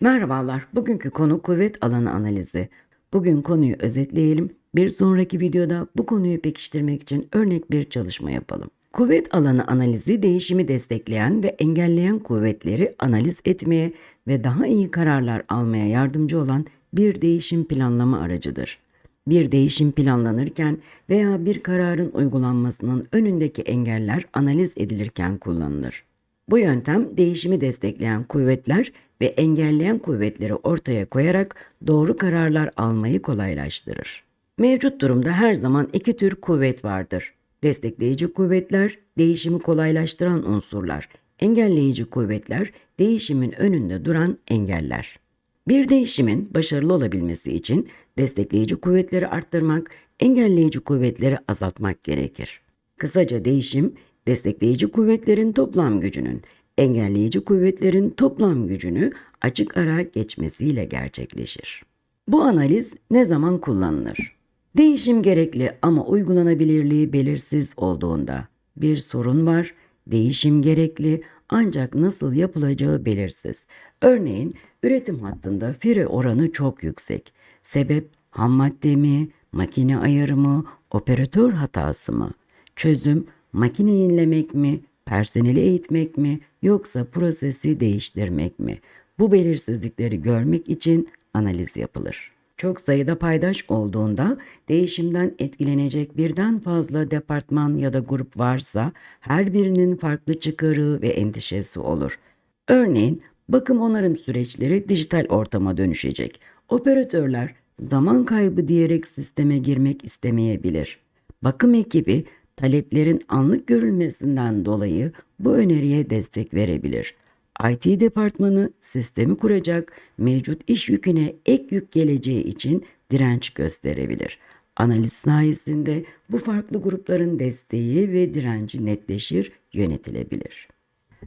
Merhabalar, bugünkü konu kuvvet alanı analizi. Bugün konuyu özetleyelim. Bir sonraki videoda bu konuyu pekiştirmek için örnek bir çalışma yapalım. Kuvvet alanı analizi değişimi destekleyen ve engelleyen kuvvetleri analiz etmeye ve daha iyi kararlar almaya yardımcı olan bir değişim planlama aracıdır. Bir değişim planlanırken veya bir kararın uygulanmasının önündeki engeller analiz edilirken kullanılır. Bu yöntem değişimi destekleyen kuvvetler ve engelleyen kuvvetleri ortaya koyarak doğru kararlar almayı kolaylaştırır. Mevcut durumda her zaman iki tür kuvvet vardır. Destekleyici kuvvetler, değişimi kolaylaştıran unsurlar. Engelleyici kuvvetler, değişimin önünde duran engeller. Bir değişimin başarılı olabilmesi için destekleyici kuvvetleri arttırmak, engelleyici kuvvetleri azaltmak gerekir. Kısaca değişim, destekleyici kuvvetlerin toplam gücünün, engelleyici kuvvetlerin toplam gücünü açık ara geçmesiyle gerçekleşir. Bu analiz ne zaman kullanılır? Değişim gerekli ama uygulanabilirliği belirsiz olduğunda bir sorun var, değişim gerekli ancak nasıl yapılacağı belirsiz. Örneğin üretim hattında fire oranı çok yüksek. Sebep ham madde mi, makine ayarı mı, operatör hatası mı? Çözüm makine yenilemek mi, personeli eğitmek mi yoksa prosesi değiştirmek mi? Bu belirsizlikleri görmek için analiz yapılır. Çok sayıda paydaş olduğunda değişimden etkilenecek birden fazla departman ya da grup varsa her birinin farklı çıkarı ve endişesi olur. Örneğin bakım onarım süreçleri dijital ortama dönüşecek. Operatörler zaman kaybı diyerek sisteme girmek istemeyebilir. Bakım ekibi taleplerin anlık görülmesinden dolayı bu öneriye destek verebilir. IT departmanı sistemi kuracak, mevcut iş yüküne ek yük geleceği için direnç gösterebilir. Analiz sayesinde bu farklı grupların desteği ve direnci netleşir, yönetilebilir.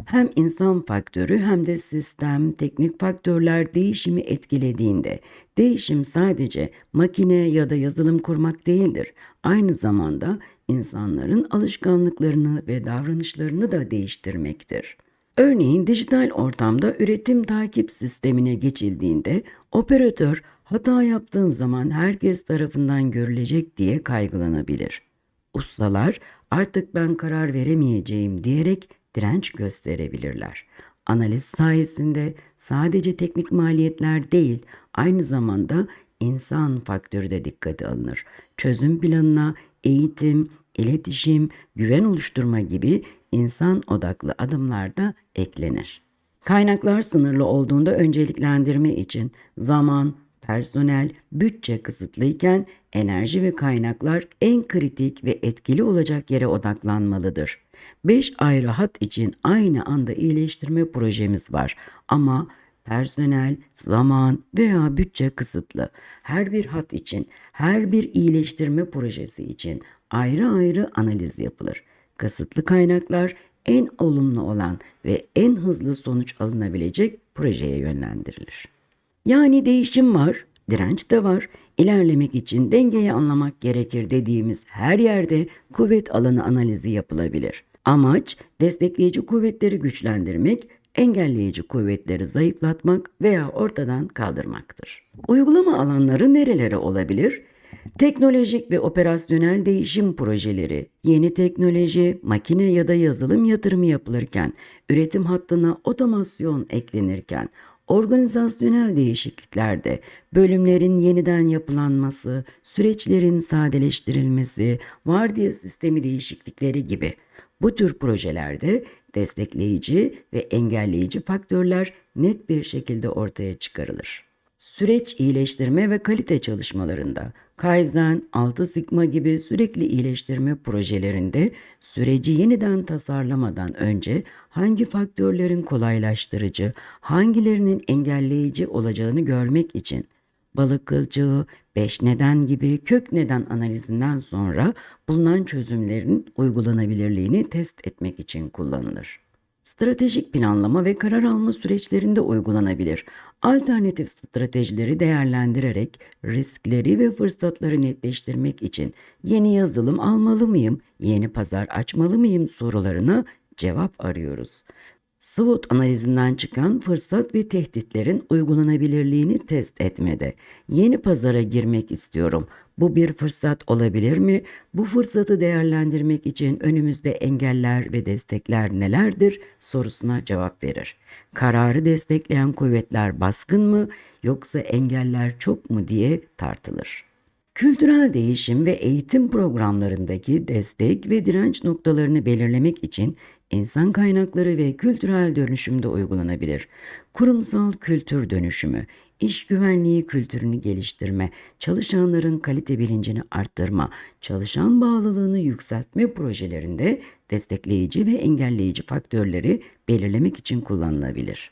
Hem insan faktörü hem de sistem, teknik faktörler değişimi etkilediğinde değişim sadece makine ya da yazılım kurmak değildir. Aynı zamanda insanların alışkanlıklarını ve davranışlarını da değiştirmektir. Örneğin dijital ortamda üretim takip sistemine geçildiğinde operatör hata yaptığım zaman herkes tarafından görülecek diye kaygılanabilir. Ustalar artık ben karar veremeyeceğim diyerek direnç gösterebilirler. Analiz sayesinde sadece teknik maliyetler değil, aynı zamanda insan faktörü de dikkate alınır. Çözüm planına eğitim, iletişim, güven oluşturma gibi insan odaklı adımlar da eklenir. Kaynaklar sınırlı olduğunda önceliklendirme için zaman, personel, bütçe kısıtlıyken enerji ve kaynaklar en kritik ve etkili olacak yere odaklanmalıdır. 5 ayrı hat için aynı anda iyileştirme projemiz var ama personel, zaman veya bütçe kısıtlı. Her bir hat için, her bir iyileştirme projesi için ayrı ayrı analiz yapılır. Kısıtlı kaynaklar en olumlu olan ve en hızlı sonuç alınabilecek projeye yönlendirilir. Yani değişim var, direnç de var. İlerlemek için dengeyi anlamak gerekir dediğimiz her yerde kuvvet alanı analizi yapılabilir. Amaç destekleyici kuvvetleri güçlendirmek, engelleyici kuvvetleri zayıflatmak veya ortadan kaldırmaktır. Uygulama alanları nerelere olabilir? Teknolojik ve operasyonel değişim projeleri, yeni teknoloji, makine ya da yazılım yatırımı yapılırken, üretim hattına otomasyon eklenirken, organizasyonel değişikliklerde bölümlerin yeniden yapılanması, süreçlerin sadeleştirilmesi, vardiya sistemi değişiklikleri gibi bu tür projelerde destekleyici ve engelleyici faktörler net bir şekilde ortaya çıkarılır. Süreç iyileştirme ve kalite çalışmalarında Kaizen, Altı Sigma gibi sürekli iyileştirme projelerinde süreci yeniden tasarlamadan önce hangi faktörlerin kolaylaştırıcı, hangilerinin engelleyici olacağını görmek için balık kılçığı, beş neden gibi kök neden analizinden sonra bulunan çözümlerin uygulanabilirliğini test etmek için kullanılır. Stratejik planlama ve karar alma süreçlerinde uygulanabilir. Alternatif stratejileri değerlendirerek riskleri ve fırsatları netleştirmek için yeni yazılım almalı mıyım, yeni pazar açmalı mıyım sorularına cevap arıyoruz. SWOT analizinden çıkan fırsat ve tehditlerin uygulanabilirliğini test etmede. Yeni pazara girmek istiyorum. Bu bir fırsat olabilir mi? Bu fırsatı değerlendirmek için önümüzde engeller ve destekler nelerdir sorusuna cevap verir. Kararı destekleyen kuvvetler baskın mı yoksa engeller çok mu diye tartılır. Kültürel değişim ve eğitim programlarındaki destek ve direnç noktalarını belirlemek için insan kaynakları ve kültürel dönüşümde uygulanabilir. Kurumsal kültür dönüşümü, iş güvenliği kültürünü geliştirme, çalışanların kalite bilincini arttırma, çalışan bağlılığını yükseltme projelerinde destekleyici ve engelleyici faktörleri belirlemek için kullanılabilir.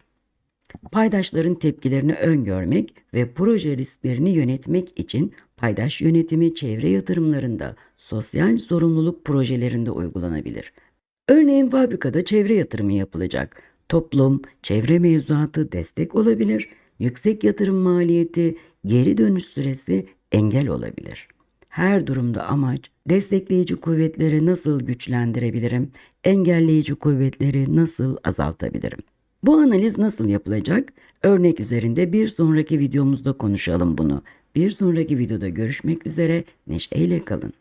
Paydaşların tepkilerini öngörmek ve proje risklerini yönetmek için paydaş yönetimi çevre yatırımlarında, sosyal sorumluluk projelerinde uygulanabilir. Örneğin fabrikada çevre yatırımı yapılacak. Toplum, çevre mevzuatı destek olabilir. Yüksek yatırım maliyeti, geri dönüş süresi engel olabilir. Her durumda amaç destekleyici kuvvetleri nasıl güçlendirebilirim, engelleyici kuvvetleri nasıl azaltabilirim? Bu analiz nasıl yapılacak? Örnek üzerinde bir sonraki videomuzda konuşalım bunu. Bir sonraki videoda görüşmek üzere. Neşeyle kalın.